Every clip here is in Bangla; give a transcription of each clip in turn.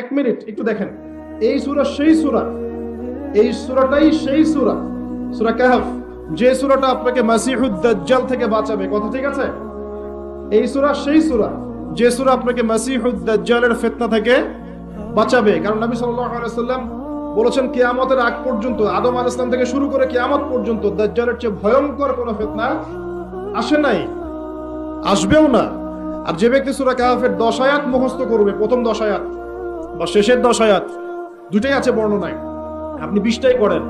এক মিনিট, একটু দেখেন। এই সুরা সেই সুরা। এই সুরাটাই সেই সুরা। সুরা কাহাফ। যে সুরাটা আপনাকে মাসিহুদ থেকে বাঁচাবে, কথা ঠিক আছে? এই সুরা সেই সুরা। যে সুরা আপনাকে মাসিহুদ ফিতনা থেকে বাঁচাবে। কারণ নবী সাল্লাল্লাহু আলাইহি সাল্লাম বলেছেন, কিয়ামতের আগ পর্যন্ত, আদম আলাইহিস সালাম থেকে শুরু করে কিয়ামত পর্যন্ত দাজ্জালের চেয়ে ভয়ঙ্কর কোনো ফিতনা আসে নাই, আসবেও না। আর যে ব্যক্তি সুরা কাহাফের দশ আয়াত মুখস্থ করবে, প্রথম দশ আয়াত বা শেষের দশ আয়াত দুটাই আছে বর্ণনায়। আপনি বিশটাই করেন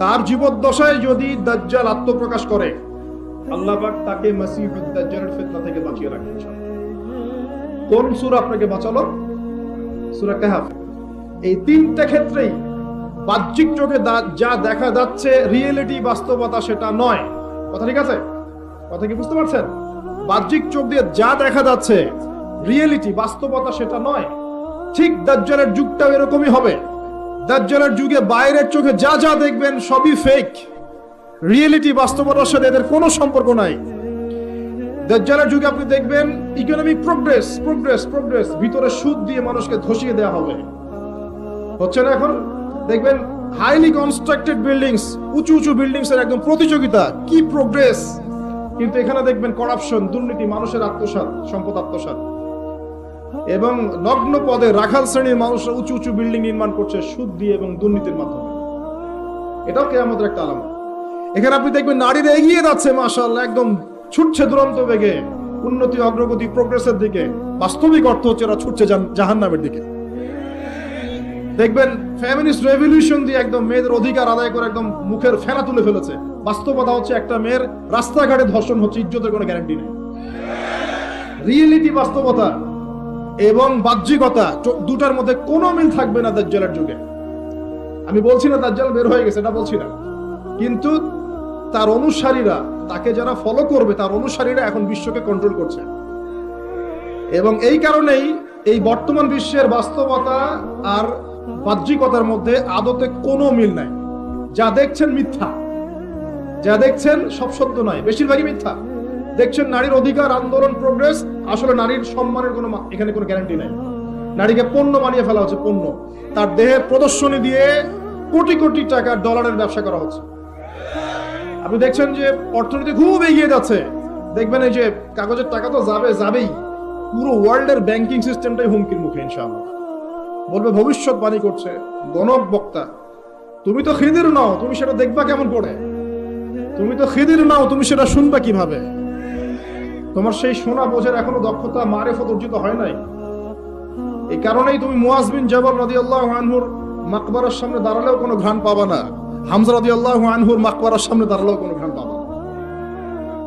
তার জীবদ্দশায় যদি দাজ্জাল আত্মপ্রকাশ করে, আল্লাহ পাক তাকে মাসিহুদ ফিতনা থেকে বাঁচিয়ে ইনশাআল্লাহ। কোন সুর আপনাকে বাঁচালো? সূরা কাহাফ। এই তিনটা ক্ষেত্রেই বাহ্যিক চোখে যা দেখা যাচ্ছে, রিয়েলিটি, বাস্তবতা সেটা নয়। কথা ঠিক আছে? কথা কি বুঝতে পারছেন? বাহ্যিক চোখ দিয়ে যা দেখা যাচ্ছে, রিয়েলিটি, বাস্তবতা সেটা নয়। ঠিক দাজ্জালের যুগটাও এরকমই হবে। দাজ্জালের যুগে বাইরের চোখে যা যা দেখবেন সবই ফেক রিয়েলিটি বাস্তবতার সাথে এদের কোনো সম্পর্ক নাই। দাজ্জালের যুগে আপনি দেখবেন ইকোনমিক প্রোগ্রেস প্রোগ্রেস প্রোগ্রেস ভিতরে সুদ দিয়ে মানুষকে ধসিয়ে দেওয়া হবে। হচ্ছে না এখন? দেখবেন হাইলি কনস্ট্রাক্টেড বিল্ডিংস উঁচু উঁচু বিল্ডিংস এর একদম প্রতিযোগিতা, কি প্রোগ্রেস কিন্তু এখানে দেখবেন করাপশন দুর্নীতি, মানুষের আত্মসাৎ, সম্পদ আত্মসাৎ। এবং নগ্ন পদে রাখাল শ্রেণির মানুষরা উঁচু উঁচু বিল্ডিং নির্মাণ করছে সুদ দিয়ে এবং দুর্নীতির মাধ্যমে। এটাও কেয়ামতের একটা আলামত। এখানে আপনি দেখবেন নারীরা এগিয়ে যাচ্ছে, মাশাআল্লাহ, একদম ছুটছে দুরন্ত বেগে। উন্নতি, অগ্রগতি প্রোগ্রেসের দিকে। বাস্তবিক অর্থ হচ্ছে এরা ছুটছে জাহান্নামের দিকে। দেখবেন ফ্যামিলিস্ট রেভলিউশন দিয়ে একদম মেয়েদের অধিকার আদায় করে একদম মুখের ফেনা তুলে ফেলেছে। বাস্তবতা হচ্ছে একটা মেয়ের রাস্তাঘাটে ধর্ষণ হচ্ছে, ইজ্জতের কোনো গ্যারান্টি নেই। রিয়েলিটি বাস্তবতা। এবং বাহ্যিকতা দুটার মধ্যে কোনো মিল থাকবে না দাজ্জালের যুগে। আমি বলছি না দাজ্জাল বের হয়ে গেছে, এটা বলছি না। কিন্তু তার অনুসারীরা, তাকে যারা ফলো করবে, তার অনুসারীরা এখন বিশ্বকে কন্ট্রোল করছে। এবং এই কারণেই এই বর্তমান বিশ্বের বাস্তবতা আর বাহ্যিকতার মধ্যে আদতে কোনো মিল নাই। যা দেখছেন মিথ্যা, যা দেখছেন সব সত্য নয়, বেশিরভাগই মিথ্যা। দেখছেন নারীর অধিকার, আন্দোলন প্রোগ্রেস আসলে নারীর সম্মানের কোনো এখানে কোনো গ্যারান্টি নাই। নারীকে পণ্য বানিয়ে ফেলা হচ্ছে, পণ্য। তার দেহের প্রদর্শনী দিয়ে কোটি কোটি টাকার ডলারের ব্যবসা করা হচ্ছে। আপনি দেখছেন যে অর্থনীতি খুব এগিয়ে যাচ্ছে। দেখবেন এই যে কাগজের টাকা তো যাবে, যাবেই। পুরো ওয়ার্ল্ডের ব্যাংকিং সিস্টেমটাই হুমকির মুখে, ইনশাআল্লাহ। বলবে, ভবিষ্যৎবাণী করছে গণক বক্তা তুমি তো খিদির নাও, তুমি সেটা দেখবা কেমন করে? তুমি তো খিদির নাও, তুমি সেটা শুনবা কীভাবে? তোমার সেই সোনা বোঝার এখনও দক্ষতা মারেফত অর্জিত হয় নাই। এই কারণেই তুমি মুয়াজ বিন জবল রাদিয়াল্লাহু আনহুর মাকবারার সামনে দাঁড়ালেও কোনো ঘ্রাণ পাবা না। হামজা রাদিয়াল্লাহু আনহুর মাকবারার সামনে দাঁড়ালেও কোনো ঘ্রাণ পাবা না।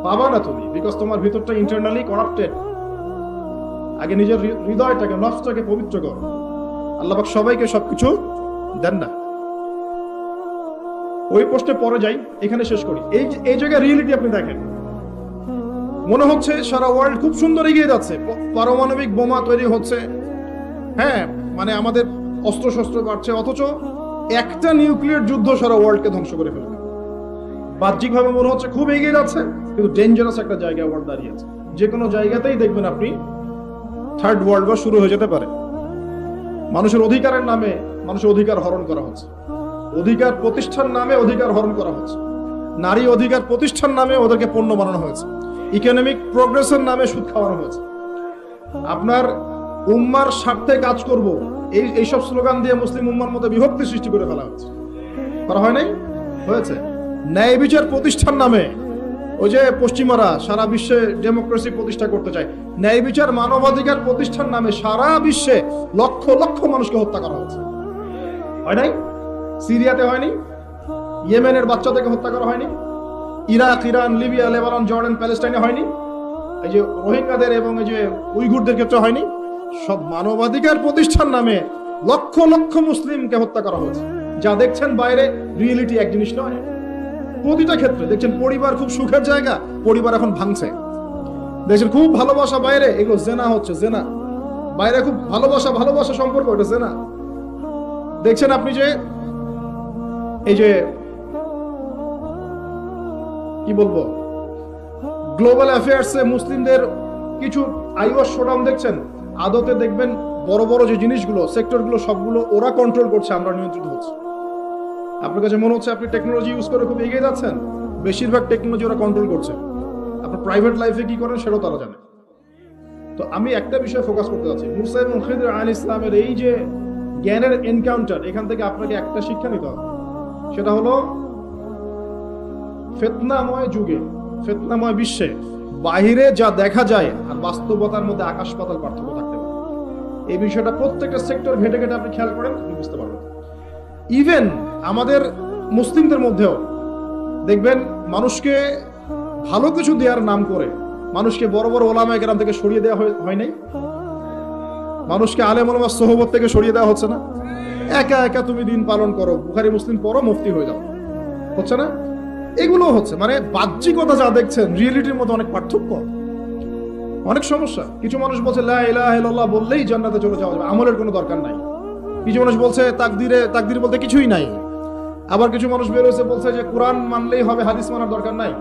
পাবা না তুমি বিকজ তোমার ভিতরটা ইন্টারনালি করাপ্টেড আগে নিজের হৃদয়টাকে, নফসটাকে পবিত্র করো। আল্লাহ পাক সবাইকে সবকিছু দেন না। ওই পোস্টে পরে যাই, এখানে শেষ করি। এই এই জায়গায় রিয়েলিটি আপনি দেখেন। মনে হচ্ছে সারা ওয়ার্ল্ড খুব সুন্দর এগিয়ে যাচ্ছে। পারমাণবিক বোমা তৈরি হচ্ছে। হ্যাঁ মানে আমাদের অস্ত্র শস্ত্র বাড়ছে, অথচ একটা নিউক্লিয়ার যুদ্ধ সারা ওয়ার্ল্ডকে ধ্বংস করে ফেলবে। বাহ্যিকভাবে মনে হচ্ছে খুব এগিয়ে যাচ্ছে, কিন্তু ডেঞ্জারাস একটা জায়গায় ওয়ার্ল্ড দাঁড়িয়ে আছে। যে কোনো জায়গাতেই দেখবেন আপনি থার্ড ওয়ার্ল্ড ওয়ার শুরু হয়ে যেতে পারে। মানুষের অধিকারের নামে মানুষের অধিকার হরণ করা হচ্ছে। অধিকার প্রতিষ্ঠার নামে অধিকার হরণ করা হচ্ছে। নারী অধিকার প্রতিষ্ঠান নামে ওদেরকে পণ্য বানানো হয়েছে। ইকোনমিক প্রোগ্রেসের নামে সুদ খাওয়ানো হয়েছে। আপনার উম্মার স্বার্থে কাজ করব, এই, এইসব স্লোগান দিয়ে মুসলিম উম্মার মধ্যে বিভক্তি সৃষ্টি করে ফেলা হয়েছে। করা হয় নাই? হয়েছে। ন্যায় বিচার প্রতিষ্ঠান নামে ওই যে পশ্চিমারা সারা বিশ্বে ডেমোক্রেসি প্রতিষ্ঠা করতে চায়, ন্যায় বিচার মানবাধিকার প্রতিষ্ঠান নামে সারা বিশ্বে লক্ষ লক্ষ মানুষকে হত্যা করা হয়েছে। হয় নাই? সিরিয়াতে হয়নি? ইয়েমেনের বাচ্চাদেরকে হত্যা করা হয়নি? Iraq, Iran, Libya, Lebanon, Jordan, প্যালেস্টাইনে হয়নি। এই যে রোহিঙ্গাদের এবং এই যে উইঘুরদের ক্ষেত্রে হয়নি। সব মানবাধিকার প্রতিষ্ঠান নামে লক্ষ লক্ষ মুসলিমকে হত্যা করা হয়েছে। যা দেখছেন বাইরে, রিয়েলিটি এক জিনিস নয়। প্রতিটা ক্ষেত্রে দেখছেন পরিবার খুব সুখের জায়গা, পরিবার এখন ভাঙছে। দেখছেন খুব ভালোবাসা বাইরে, এগুলো জেনা হচ্ছে, জেনা। বাইরে খুব ভালোবাসা ভালোবাসা সম্পর্ক, এটা জেনা। দেখছেন আপনি যে, এই যে কি বলব? গ্লোবাল অ্যাফেয়ার্সে মুসলিমদের কিছু আইওয়াস শোডাউন দেখছেন। আদতে দেখবেন বড় বড় যে জিনিসগুলো, সেক্টরগুলো, সবগুলো ওরা কন্ট্রোল করছে, আমরা নিয়ন্ত্রিত হচ্ছে। আপনার কাছে মনে হচ্ছে আপনি টেকনোলজি ইউজ করে খুব এগিয়ে যাচ্ছেন? বেশিরভাগ টেকনোলজি ওরা কন্ট্রোল করছে। আপনার প্রাইভেট লাইফে কি করেন সেটাও তারা জানে। তো আমি একটা বিষয়ে ফোকাস করতে যাচ্ছি। মুসা এবং আল ইসলামের এই যে জ্ঞানের এনকাউন্টার এখান থেকে আপনাকে একটা শিক্ষা নিতে হবে। সেটা হলো ফেতনাময় যুগে, ফেতনাময় বিশ্বে বাহিরে যা দেখা যায় আর বাস্তবতার মধ্যে আকাশ পাতাল পার্থক্য থাকতে পারে। এই বিষয়টা প্রত্যেকটা সেক্টর ঘেটে ঘেটে আপনি খেয়াল করেন, আপনি বুঝতে পারবেন। ইভেন আমাদের মুসলিমদের মধ্যেও দেখবেন মানুষকে ভালো কিছু দেওয়ার নাম করে মানুষকে বড় বড় ওলামা গ্রাম থেকে সরিয়ে দেওয়া হয়- নাই? মানুষকে আলেম ওলামা সোহবত থেকে সরিয়ে দেওয়া হচ্ছে না? একা একা তুমি দিন পালন করো, বুখারি, মুসলিম পড়ো মুফতি হয়ে যাও। হচ্ছে না? এগুলো হচ্ছে মানে বাহ্যিকতা যা দেখছেন রিয়েলিটির মধ্যে অনেক পার্থক্য। অনেক সমস্যা। কিছু মানুষ বলছে, লা বললেই জান্নাতে চলে যাওয়া যাবে। আমলের কোনো দরকার নাই। কিছু মানুষ বলছে, তাকদিরে তাকদির বলতে কিছুই নাই। আবার কিছু মানুষ বের বলছে যে, কোরআন মানলেই হবে, হাদিস মানার দরকার নাই।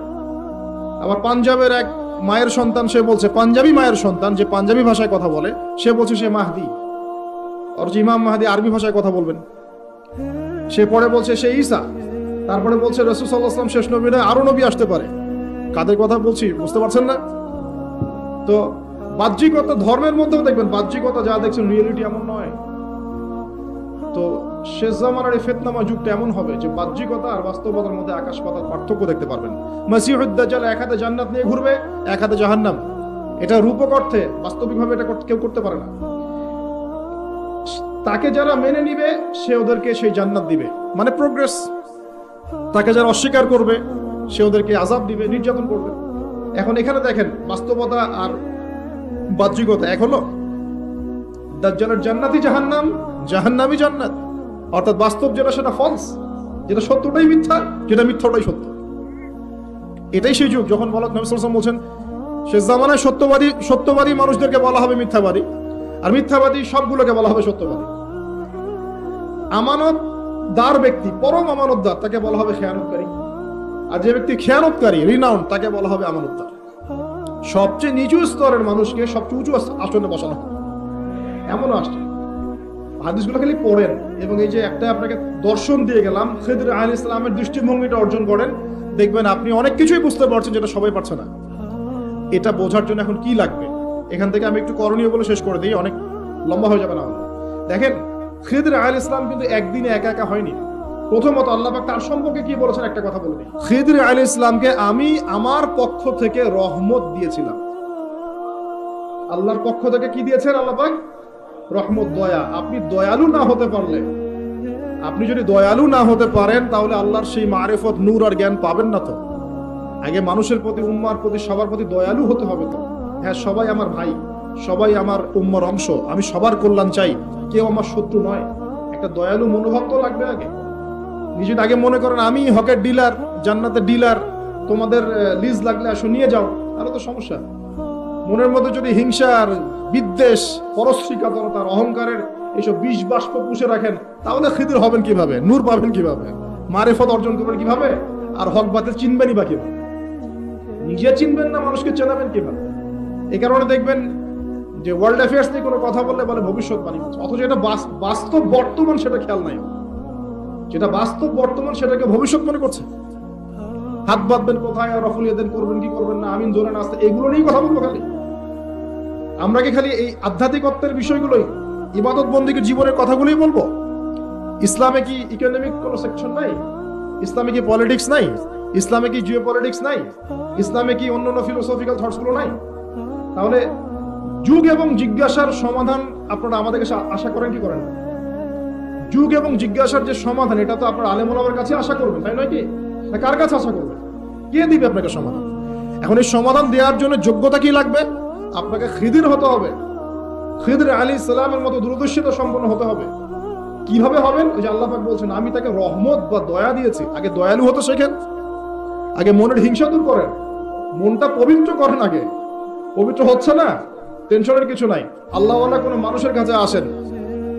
আবার পাঞ্জাবের এক মায়ের সন্তান, সে বলছে, পাঞ্জাবি মায়ের সন্তান যে পাঞ্জাবি ভাষায় কথা বলে, সে বলছে সে মাহদি। অথচ ইমাম মাহদি আরবি ভাষায় কথা বলবেন। সে পরে বলছে, সে ঈসা। তারপরে বলছে রসুল সাল্লাহাম শেষ নবী নয় আরও নবী আসতে পারে। কাদের কথা বলছি, বুঝতে পারছেন না? তো বাহ্যিকতা, ধর্মের মধ্যেও দেখবেন বাহ্যিকতা যা দেখছেন রিয়েলিটি এমন নয়। তো শেষ জামানার এই ফেতনামা যুগটা এমন হবে যে বাহ্যিকতা আর বাস্তবতার মধ্যে আকাশ পাতাল পার্থক্য দেখতে পারবেন। মাসিহুদ্দাজাল এক হাতে জান্নাত নিয়ে ঘুরবে, এক হাতে জাহান্নাম। এটা রূপক অর্থে বাস্তবিকভাবে এটা কেউ করতে পারে না। তাকে যারা মেনে নিবে, সে ওদেরকে সেই জান্নাত দিবে। মানে প্রোগ্রেস তাকে যারা অস্বীকার করবে, সে ওদেরকে আজাব দিবে, নির্যাতন করবে। এখন এখানে দেখেন, বাস্তবতা আর বাহ্যিকতা এক হলো, দাজ্জালের জান্নাতি জাহান্নাম, জাহান্নামি জান্নাত। অর্থাৎ বাস্তব যেটা, সেটা ফলস যেটা সত্যটাই মিথ্যা, যেটা মিথ্যাটাই সত্য। এটাই সেই যুগ যখন বলা নবী সাল্লাল্লাহু বলছেন শেষ জামানায় সত্যবাদী সত্যবাদী মানুষদেরকে বলা হবে মিথ্যাবাদী, আর মিথ্যাবাদী সবগুলোকে বলা হবে সত্যবাদী। আমানত দার ব্যক্তি, পরম আমানতদার, তাকে বলা হবে খেয়ানতকারী। আর যে ব্যক্তি খেয়ানতকারী রিনাউন্ড তাকে বলা হবে আমানতদার। সবচেয়ে নিচু স্তরের মানুষকে সবচেয়ে উঁচু আস- আসনে বসানো হবে এমনও আসছে। হাদিসগুলো খালি পড়েন, এবং এই যে একটা আপনাকে দর্শন দিয়ে গেলাম, খেদির আল ইসলামের দৃষ্টিভঙ্গিটা অর্জন করেন, দেখবেন আপনি অনেক কিছুই বুঝতে পারছেন যেটা সবাই পারছে না। এটা বোঝার জন্য এখন কি লাগবে? এখান থেকে আমি একটু করণীয় বলে শেষ করে দিই, অনেক লম্বা হয়ে যাবে না। দেখেন খিদর আল ইসলাম কিন্তু একদিনে একা একা হয়নি। প্রথমত আল্লাহ পাক তার সম্পর্কে কি বলেছেন একটা কথা বলে খিদর আল ইসলামকে আমি আমার পক্ষ থেকে রহমত দিয়েছিলাম। আল্লাহর পক্ষ থেকে কি দিয়েছেন আল্লাহ পাক? রহমত, দয়া। আপনি দয়ালু না হতে পারলে, আপনি যদি দয়ালু না হতে পারেন, তাহলে আল্লাহর সেই মারেফত, নূর আর জ্ঞান পাবেন না তো। আগে মানুষের প্রতি, উম্মার প্রতি, সবার প্রতি দয়ালু হতে হবে তো। হ্যাঁ সবাই আমার ভাই। সবাই আমার উম্মার অংশ। আমি সবার কল্যাণ চাই। কেউ আমার শত্রু নয়। একটা দয়ালু মনোভাব তো লাগবে আগে। নিজে আগে মনে করেন, আমি হকের ডিলার জান্নাতের ডিলার। তোমাদের লিজ লাগলে আসো, নিয়ে যাও। তাহলে তো সমস্যা। মনের মধ্যে যদি হিংসার বিদ্বেষ পরশ্রিকাতরতার অহংকারের এইসব বিষ বাষ্প পুষে রাখেন, তাহলে খিদির হবেন কীভাবে? নূর পাবেন কীভাবে? মারেফত অর্জন করবেন কীভাবে? আর হক বাতিল চিনবেনই বা কীভাবে? নিজে চিনবেন না, মানুষকে চেনাবেন কীভাবে? এই কারণে দেখবেন যে ওয়ার্ল্ড অ্যাফেয়ার্স নিয়ে কোনো কথা বললে বলে ভবিষ্যৎবাণী বলছে অথচ এটা বাস্তব বর্তমান সেটা খেয়াল নাই। যেটা বাস্তব বর্তমান সেটাকে ভবিষ্যৎ মনে করছে। হাত বাঁধবেন কোথায় আর করবেন, কি করবেন না, আমিন, জোরে নাস্তে এগুলো নিয়েই কথা বলব খালি। আমরা কি খালি এই আধ্যাত্মিকত্বের বিষয়গুলোই, ইবাদত বন্দীকে জীবনের কথাগুলোই বলব? ইসলামে কি ইকোনমিক কোনো সেকশন নাই? ইসলামে কি পলিটিক্স নাই? ইসলামে কি জিও পলিটিক্স নাই? ইসলামে কি অন্য অন্যান্য ফিলোসফিক্যাল থটসগুলো নাই? তাহলে যুগ এবং জিজ্ঞাসার সমাধান আপনারা আমাদের কাছে আশা করেন কি করেন যুগ এবং জিজ্ঞাসার যে সমাধান, এটা তো আপনার আলেমুলামের কাছে আশা করবেন, তাই নয় কি? কার কাছে আশা করবেন? কে দিবে আপনাকে সমাধান? এখন এই সমাধান দেওয়ার জন্য যোগ্যতা কি লাগবে? আপনাকে খিদির হতে হবে। খিদির আলী ইসলামের মতো দূরদর্শিতা সম্পন্ন হতে হবে। কীভাবে হবেন? ওই যে আল্লাহফাক বলছেন, আমি তাকে রহমত বা দয়া দিয়েছি। আগে দয়ালু হতে শেখেন। আগে মনের হিংসা দূর করেন। মনটা পবিত্র করেন আগে। পবিত্র হচ্ছে না? টেনশনের কিছু নাই। আল্লাহ কোনো মানুষের কাছে আসেন,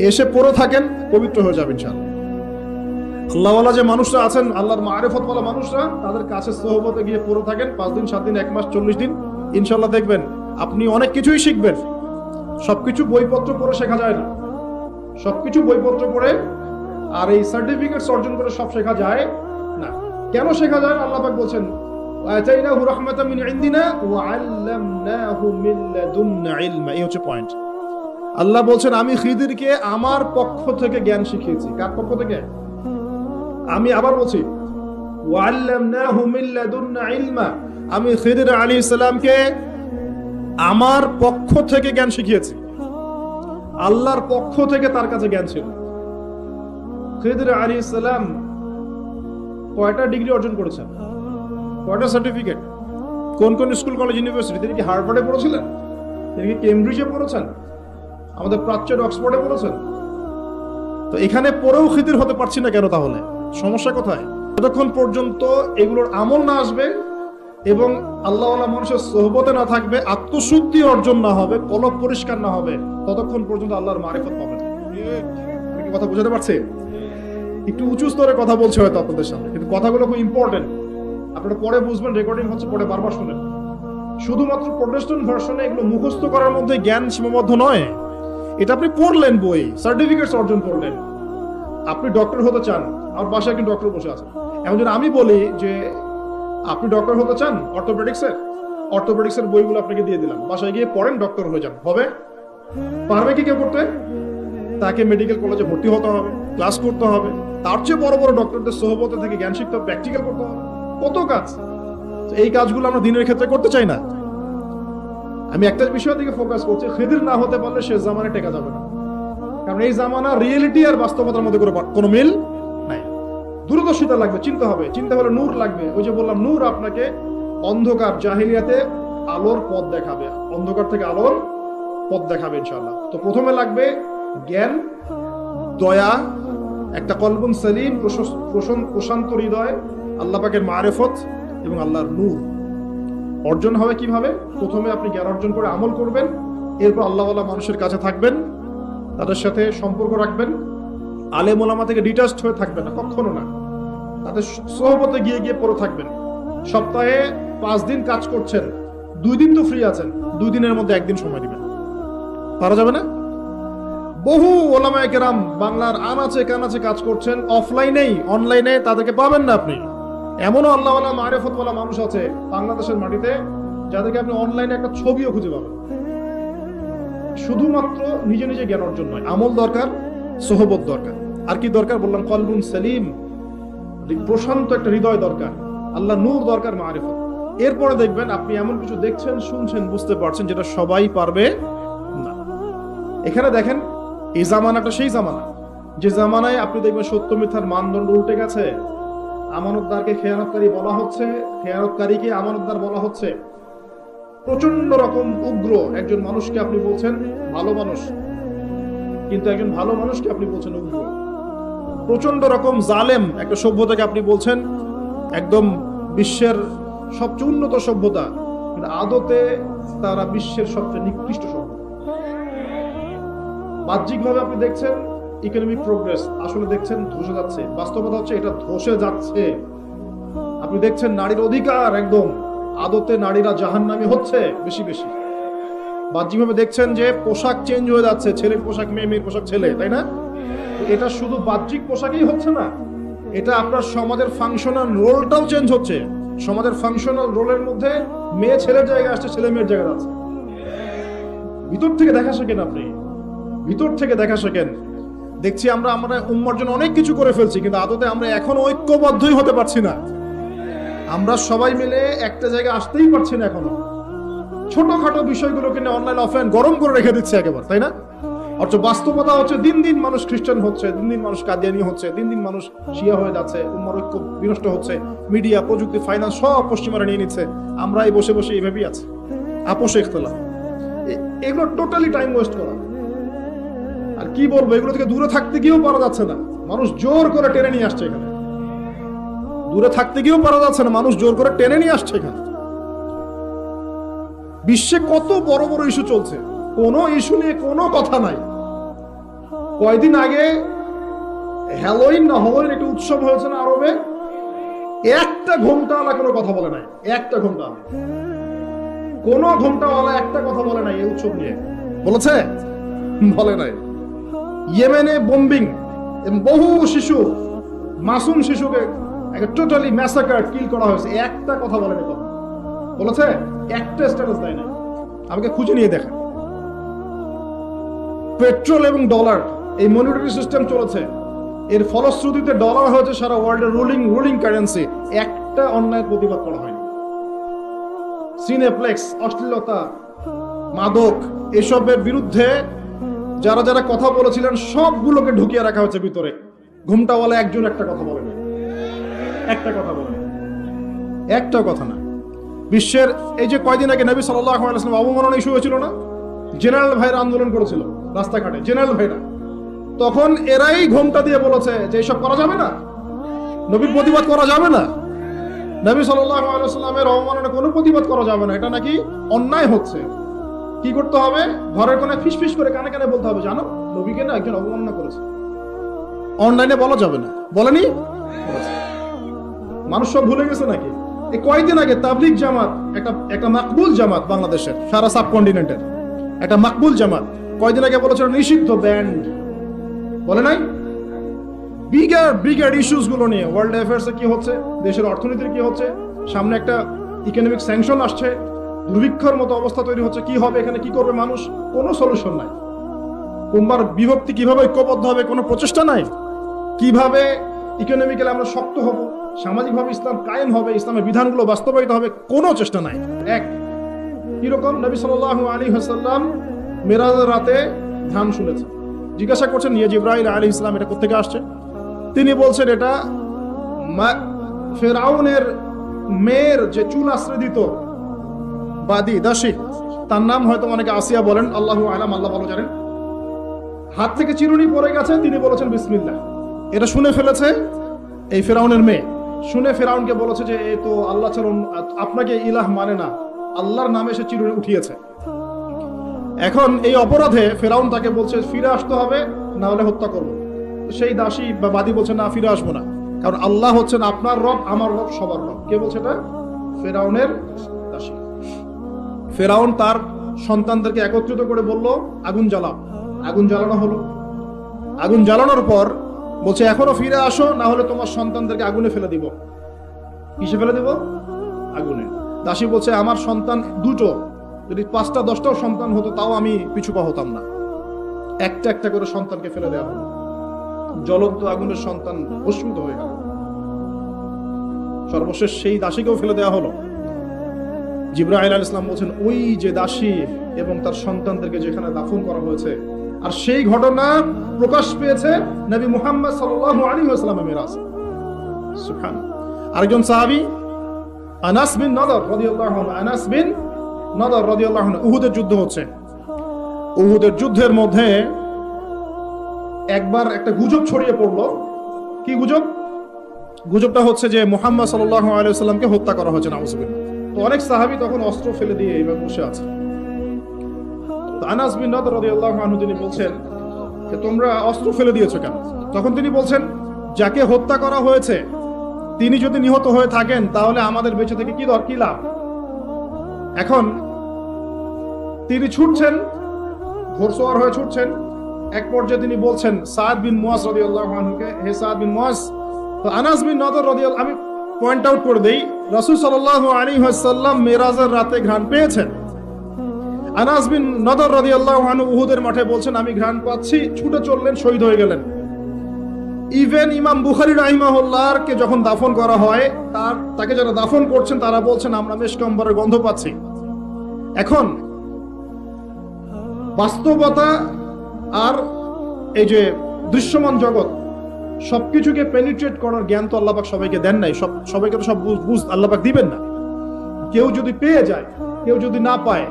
এসে পড়ে থাকেন, পবিত্র হয়ে যাবেন ইনশাআল্লাহ। আল্লাহওয়ালা যে মানুষরা আছেন, আল্লাহর মারেফতওয়ালা মানুষরা, তাদের কাছে সোহবতে গিয়ে পড়ে থাকেন পাঁচ দিন, সাত দিন, এক মাস, চল্লিশ দিন। ইনশাল্লাহ দেখবেন, আপনি অনেক কিছুই শিখবেন। সবকিছু বইপত্র পড়ে শেখা যায় না। সবকিছু বইপত্র পড়ে আর এই সার্টিফিকেট অর্জন করে সব শেখা যায় না। কেন শেখা যায়? আল্লাহ বলছেন আতাইনাহু রাহমাতাম মিন ইনদিনা ওয়া আল্লামনাহু মিন লাদুন্না ইলমা এই হচ্ছে পয়েন্ট আল্লাহ বলছেন, আমি খিদিরকে আমার পক্ষ থেকে জ্ঞান শিখিয়েছি। কার পক্ষ থেকে? আমি আবার বলছি ওয়া আল্লামনাহু মিন লাদুন্না ইলমা। আমি খিদির আলাইহিস সালামকে আমার পক্ষ থেকে জ্ঞান শিখিয়েছি। আল্লাহর পক্ষ থেকে তার কাছে জ্ঞান ছিল। খিদির আলী ইসলাম কয়টা ডিগ্রি অর্জন করেছেন? কয়টা সার্টিফিকেট কোন কোন স্কুল, কলেজ ইউনিভার্সিটি তিনি কি হার্ভার্ডে পড়েছিলেন? তিনি কি কেমব্রিজে পড়েছেন? আমাদের প্রাচ্যের অক্সফোর্ডে পড়েছেন? তো এখানে পরেও খিদির হতে পারছি না কেন তাহলে? সমস্যা কোথায়? যতক্ষণ পর্যন্ত এগুলোর আমল না আসবে এবং আল্লাহ মানুষের সোহবতে না থাকবে, আত্মশুদ্ধি অর্জন না হবে, কলব পরিষ্কার না হবে, ততক্ষণ পর্যন্ত আল্লাহর মারিফত পাবেন। কথা বুঝাতে পারছি? একটু উঁচু স্তরে কথা বলছে হয়তো আপনাদের সামনে, কিন্তু কথাগুলো খুব ইম্পর্টেন্ট আপনারা পরে বুঝবেন রেকর্ডিং হচ্ছে পরে বারবার শুনেন। শুধুমাত্র প্রোটেস্টন ভার্সনে এগুলো মুখস্থ করার মধ্যে জ্ঞান সীমাবদ্ধ নয়। এটা আপনি পড়লেন বই সার্টিফিকেটস অর্জন করলেন। আপনি ডক্টর হতে চান, আমার বাসায় একজন ডক্টর বসে আছে এমন যদি আমি বলি যে আপনি ডক্টর হতে চান অর্থোপেডিক্সের অর্থোপেডিক্সের বইগুলো আপনাকে দিয়ে দিলাম। বাসায় গিয়ে পড়েন ডক্টর হয়ে যান। হবে? পারবে কি কেউ করতে তাকে মেডিকেল কলেজে ভর্তি হতে হবে ক্লাস করতে হবে। তার চেয়ে বড় বড় ডক্টরদের সহবতে থেকে জ্ঞান শিখতে হবে প্র্যাকটিক্যাল করতে হবে। কত কাজ এই কাজগুলো আমরা দিনের ক্ষেত্রে করতে চাই না। আমি একটা বিষয় দিকে ফোকাস করছি, খেদির না হতে পারলে সে জামানে টেকা যাবে না। কারণ এই জামানা রিয়েলিটি আর বাস্তবতার মধ্যে কোনো মিল নাই। দূরদর্শিতা লাগবে, চিন্তা হবে। চিন্তা হলে নূর লাগবে। ওই যে বললাম, নূর আপনাকে অন্ধকার জাহিলিয়াতে আলোর পথ দেখাবে। অন্ধকার থেকে আলোর পথ দেখাবে, ইনশাআল্লাহ। তো প্রথমে লাগবে জ্ঞান, দয়া, একটা কলবুন সেলিম প্রশান্ত হৃদয় আল্লাহ পাকের মারেফত এবং আল্লাহর নূর। অর্জন হবে কীভাবে? প্রথমে আপনি জ্ঞান অর্জন করে আমল করবেন, এরপর আল্লাহওয়ালা মানুষের কাছে থাকবেন, তাদের সাথে সম্পর্ক রাখবেন। আলে মোলামা থেকে ডিটাচড হয়ে থাকবেন না, কখনো না। তাদের সহবতে গিয়ে গিয়ে পড়ে থাকবেন। সপ্তাহে পাঁচ দিন কাজ করছেন, দুই দিন তো ফ্রি আছেন, দুই দিনের মধ্যে একদিন সময় দিবেন। পারা যাবে না? বহু ওলামায় কেরাম বাংলার আনাচে কানাচে কাজ করছেন অফলাইনেই অনলাইনে তাদেরকে পাবেন না আপনি। এমনও আল্লাহ মারেফতওয়ালা মানুষ আছে বাংলাদেশের মাটিতে যাদেরকে আপনি অনলাইনে একটা ছবিও খুঁজে পাবেন। শুধুমাত্র নিজে নিজে জ্ঞান অর্জন নয়, আমল দরকার, সোহবত দরকার। আর কি দরকার বললাম? কলবুন সেলিম। প্রশান্ত একটা হৃদয় দরকার, আল্লাহ নূর দরকার মারেফত এরপরে দেখবেন আপনি এমন কিছু দেখছেন, শুনছেন, বুঝতে পারছেন যেটা সবাই পারবে না। এখানে দেখেন, এই জামানাটা সেই জামানা। যে জামানায় আপনি দেখবেন সত্য মিথ্যার মানদণ্ড উল্টে গেছে। আমানতদারকে খেয়ানতকারী বলা হচ্ছে, খেয়ানতকারীকে আমানতদার বলা হচ্ছে। প্রচণ্ড রকম উগ্র একজন মানুষকে আপনি বলছেন, ভালো মানুষ। কিন্তু একজন ভালো মানুষকে আপনি বলছেন উগ্র। প্রচণ্ড রকম জালেম একটা সভ্যতাকে আপনি বলছেন, একদম বিশ্বের সবচেয়ে উন্নত সভ্যতা। কিন্তু আদতে তারা বিশ্বের সবচেয়ে নিকৃষ্ট সভ্যতা। বাহ্যিকভাবে আপনি দেখছেন ইকোনমিক প্রোগ্রেস আসলে দেখছেন ধসে যাচ্ছে। বাস্তবতা হচ্ছে এটা ধসে যাচ্ছে। আপনি দেখছেন নারীর অধিকার একদম। আদতে নারীরা জাহান্নামী হচ্ছে বেশি বেশি। বাহ্যিকভাবে দেখছেন যে পোশাক চেঞ্জ হয়ে যাচ্ছে, ছেলের পোশাক মেয়ে, মেয়ের পোশাক ছেলে, তাই না? এটা শুধু বাহ্যিক পোশাকই হচ্ছে না, এটা আপনার সমাজের ফাংশনাল রোলটাও চেঞ্জ হচ্ছে। সমাজের ফাংশনাল রোলের মধ্যে মেয়ে ছেলের জায়গায় আসছে, ছেলে মেয়ের জায়গায় আছে ভিতর থেকে দেখা শেখেন আপনি। ভিতর থেকে দেখা শেখেন। দেখছি আমরা আমরা উম্মার জন্য অনেক কিছু করে ফেলছি, কিন্তু আদতে আমরা এখন ঐক্যবদ্ধই হতে পারছি না। আমরা সবাই মিলে একটা জায়গায় আসতেই পারছি না এখনও। ছোটখাটো বিষয়গুলোকে নিয়ে অনলাইন, অফলাইন গরম করে রেখে দিচ্ছে একেবারে, তাই না? অথচ বাস্তবতা হচ্ছে দিন দিন মানুষ খ্রিস্টান হচ্ছে, দিন দিন মানুষ কাদিয়ানি হচ্ছে, দিন দিন মানুষ শিয়া হয়ে যাচ্ছে, উম্মার ঐক্য বিনষ্ট হচ্ছে, মিডিয়া, প্রযুক্তি, ফাইন্যান্স সব পশ্চিমারা নিয়ে নিচ্ছে আমরা এই বসে বসে এইভাবেই আছি। আপোষে ইখতলাফ। এগুলো টোটালি টাইম ওয়েস্ট করা। কি বলব? এগুলো থেকে দূরে থাকতে গিয়েও পারা যাচ্ছে না। মানুষ জোর করে টেনে নিয়ে আসছে এখানে। দূরে থাকতে গিয়েও পারা যাচ্ছে না। মানুষ জোর করে টেনে নিয়ে আসছে এখানে। বিশ্বে কত বড় বড় ইস্যু চলছে। কোনো ইস্যু নিয়ে কোনো কথা নাই। কয়দিন আগে হ্যালোইন না হলোইন একটি উৎসব হয়েছে না আরবে? একটা ঘন্টাওয়ালা কোনো কথা বলে নাই। একটা ঘণ্টা কোনো ঘন্টাওয়ালা একটা কথা বলে নাই এই উৎসব নিয়ে। বলেছে? বলে নাই। ইয়েমেনে বোম্বিং বহু শিশু, মাসুম শিশুকে টোটালি ম্যাসাকার কিল করা হয়েছে। একটা কথা বলেনি কখন বলেছে, একটা স্ট্যাটাস দেয় না আমাকে খুঁজে নিয়ে দেখেন। পেট্রোল এবং ডলার, এই মনিটারি সিস্টেম চলেছে। এর ফলশ্রুতিতে ডলার হয়েছে সারা ওয়ার্ল্ডের রুলিং রুলিং কারেন্সি একটা অন্যায় প্রতিবাদ করা হয়নি। সিনেপ্লেক্স অশ্লীলতা, মাদক, এসবের বিরুদ্ধে যারা যারা কথা বলেছিলেন, সবগুলোকে ঢুকিয়ে রাখা হচ্ছে ভিতরে। ঘুমটাওয়ালা একজন একটা কথা বলেন একটা কথা বলেন একটা কথা না। বিশ্বের এই যে কয়দিন আগে নবী সাল্লাহ আলাইসলাম অবমাননা ইস্যু হয়েছিল না? জেনারেল ভাইরা আন্দোলন করেছিল রাস্তাঘাটে, জেনারেল ভাইরা। তখন এরাই ঘোমটা দিয়ে বলেছে যে এইসব করা যাবে না? নবীর প্রতিবাদ করা যাবে না? নবী সাল্লাহ সাল্লামের অবমাননা কোনো প্রতিবাদ করা যাবে না। এটা নাকি অন্যায় হচ্ছে? কি করতে হবে? ঘরের কোনে ফিস ফিস করে কানে কানে বলতে হবে, জানো, নবীকে না একজন অবমাননা করেছে। অনলাইনে বলা যাবে না। বলেনি? মানুষ সব ভুলে গেছে নাকি? এই কয়েকদিন আগে তাবলিক জামাত, একটা একটা মাকবুল জামাত বাংলাদেশের, সারা সাবকন্টিনেন্টের, একটা মাকবুল জামাত, কয়েকদিন আগে বলেছিল নিষিদ্ধ ব্যান্ড। বলে নাই? বিগার বিগার ইস্যুসগুলো নিয়ে ওয়ার্ল্ড অ্যাফেয়ার্স কি হচ্ছে? দেশের অর্থনীতির কি হচ্ছে? সামনে একটা ইকোনমিক স্যাংশন আসছে। দুর্ভিক্ষর মতো অবস্থা তৈরি হচ্ছে, কি হবে, এখানে কি করবে মানুষ? কোনো সলিউশন নাই। কোনবার বিভক্তি কীভাবে ঐক্যবদ্ধ হবে, কোনো প্রচেষ্টা নাই? কীভাবে ইকোনমিক্যালি আমরা শক্ত হব, সামাজিকভাবে ইসলাম কায়েম হবে, ইসলামের বিধানগুলো বাস্তবায়িত হবে, কোনো চেষ্টা নাই। এক, কীরকম নবী সাল আলী হাসাল্লাম মেরাজের রাতে ধান শুনেছেন। জিজ্ঞাসা করছেন ইয়ে জিব্রাহিল আলী ইসলাম এটা কোথেকে আসছে? তিনি বলছেন, এটা ফেরাউনের মেয়ের যে চুল আশ্রয় দিত বাদি, দাসী। তার নাম হয়তো অনেকে আসিয়া বলেন, আল্লাহ আলাম, আল্লাহ ভালো জানেন। হাত থেকে চিরুনি পড়ে গেছে, তিনি বলেছেন, বিসমিল্লাহ। এটা শুনে ফেলেছে এই ফেরাউনের মেয়ে। শুনে ফেরাউনকে বলেছে যে, এ তো আল্লাহ ছাড়া আপনাকে ইলাহ মানে না। আল্লাহর নামে সে চিরুনি উঠিয়েছে। এখন এই অপরাধে ফেরাউন তাকে বলছে, ফিরে আসতে হবে, না হলে হত্যা করব। সেই দাসী বা বাদী বলছে, না, ফিরে আসব না। কারণ আল্লাহ হচ্ছেন আপনার রব, আমার রব, সবার রব। কে বলছে এটা? ফেরাউনের ফেরাউন তার সন্তানদেরকে একত্রিত করে বলল, আগুন জ্বালাও। আগুন জ্বালানো হলো। আগুন জ্বালানোর পর বলছে, এখনও ফিরে আসো না হলে তোমার সন্তানদেরকে আগুনে ফেলে দিব। কিসে ফেলে দিব? আগুনে। দাসী বলছে, আমার সন্তান দুটো, যদি পাঁচটা, দশটাও সন্তান হতো, তাও আমি পিছু পা হতাম না। একটা একটা করে সন্তানকে ফেলে দেওয়া হলো। জ্বলন্ত আগুনের সন্তান ভস্মিত হয়ে গেল। সর্বশেষ সেই দাসীকেও ফেলে দেওয়া হলো। জিব্রাহিল আল ইসলাম বলছেন, ওই যে দাসী এবং তার সন্তানদেরকে যেখানে দাফন করা হয়েছে, আর সেই ঘটনা প্রকাশ পেয়েছে নবী মুহাম্মদ সাল্লাল্লাহু আলাইহি ওয়াসাল্লামের মিরাজ। সুবহান আরেকজন সাহাবী, আনাস বিন নদর রাদিয়াল্লাহু আনহু, আনাস বিন নদর রাদিয়াল্লাহু আনহু, উহুদের যুদ্ধ হচ্ছে। উহুদের যুদ্ধের মধ্যে একবার একটা গুজব ছড়িয়ে পড়ল। কি গুজব? গুজবটা হচ্ছে যে মুহাম্মদ আলাইহি ওয়াসাল্লামকে হত্যা করা হয়েছে, নাউজুবিল্লাহ। অনেক সাহাবী তখন অস্ত্র ফেলে দিয়ে এইভাবে বসে আছে। আনাস বিন নদর রাদিয়াল্লাহু তিনি বলছেন যে, তোমরা অস্ত্র ফেলে দিয়েছ কেন? তখন তিনি বলছেন, যাকে হত্যা করা হয়েছে, তিনি যদি নিহত হয়ে থাকেন, তাহলে আমাদের বেঁচে থেকে কি দর, কি লাভ? এখন তিনি ছুটছেন ঘোরসোয়ার হয়ে ছুটছেন। এক পর্যায়ে তিনি বলছেন, সাদ বিন মুয়াজ রাদিয়াল্লাহু আনহুকে, হে সাদ বিন মুয়াজ তো আনাস বিন নদর রাদিয়াল্লাহু আমি পয়েন্ট আউট করে দেই, রাসূল সাল্লাল্লাহু আলাইহি ওয়াসাল্লাম মেরাজের রাতে ঘ্রাণ পেয়েছেন। আনাস বিন নদর রাদিয়াল্লাহু আনহু উহুদের মাঠে বলছেন, আমি ঘ্রাণ পাচ্ছি, ছুটে চললেন, শহীদ হয়ে গেলেন। ইভেন ইমাম বুখারী রাহিমাহুল্লাহর কে যখন দাফন করা হয়, তার, তাকে যারা দাফন করছেন, তারা বলছেন, আমরা বেশ কম্বরের গন্ধ পাচ্ছি। এখন, বাস্তবতা আর এই যে দৃশ্যমান জগৎ সবকিছুকে পেনিট্রেট করার জ্ঞান তো আল্লাপাক সবাইকে দেন নাই। সব সবাইকে তো সব বুঝ- আল্লাপাক দিবেন না। কেউ যদি পেয়ে যায়, কেউ যদি না পায়,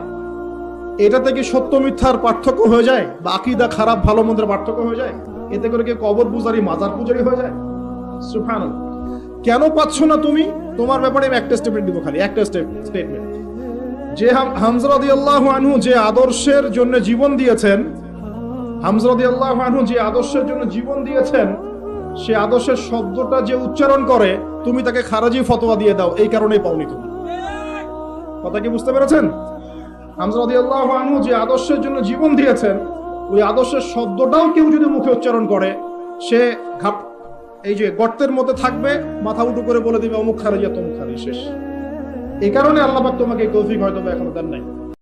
এটা থেকে সত্য মিথ্যার পার্থক্য হয়ে যায় বা আকিদা খারাপ, ভালো মন্দের পার্থক্য হয়ে যায়। এতে করে কেউ কবর পূজারি, মাজার পূজারি হয়ে যায়। সুফান কেন পাচ্ছ না তুমি? তোমার ব্যাপারে আমি একটা স্টেটমেন্ট দিব খালি, একটা স্টেটমেন্ট যে হামজরাদি আল্লাহ আনহু যে আদর্শের জন্য জীবন দিয়েছেন হামজরাদি আল্লাহ আনহু যে আদর্শের জন্য জীবন দিয়েছেন সে আদর্শের শব্দটা যে উচ্চারণ করে, তুমি তাকে খারাজি ফতোয়া দিয়ে দাও, এই কারণেই পাওনি তুমি। কথা কি বুঝতে পেরেছেন? আনহু যে আদর্শের জন্য জীবন দিয়েছেন, ওই আদর্শের শব্দটাও কেউ যদি মুখে উচ্চারণ করে, সে ঘাপ এই যে গর্তের মধ্যে থাকবে, মাথা উঁচু করে বলে দিবে, অমুক খারিয়া তমুক খারি শেষ। এই কারণে আল্লাহ তোমাকে এই তৌফিক হয়তো এখনও দেন নাই।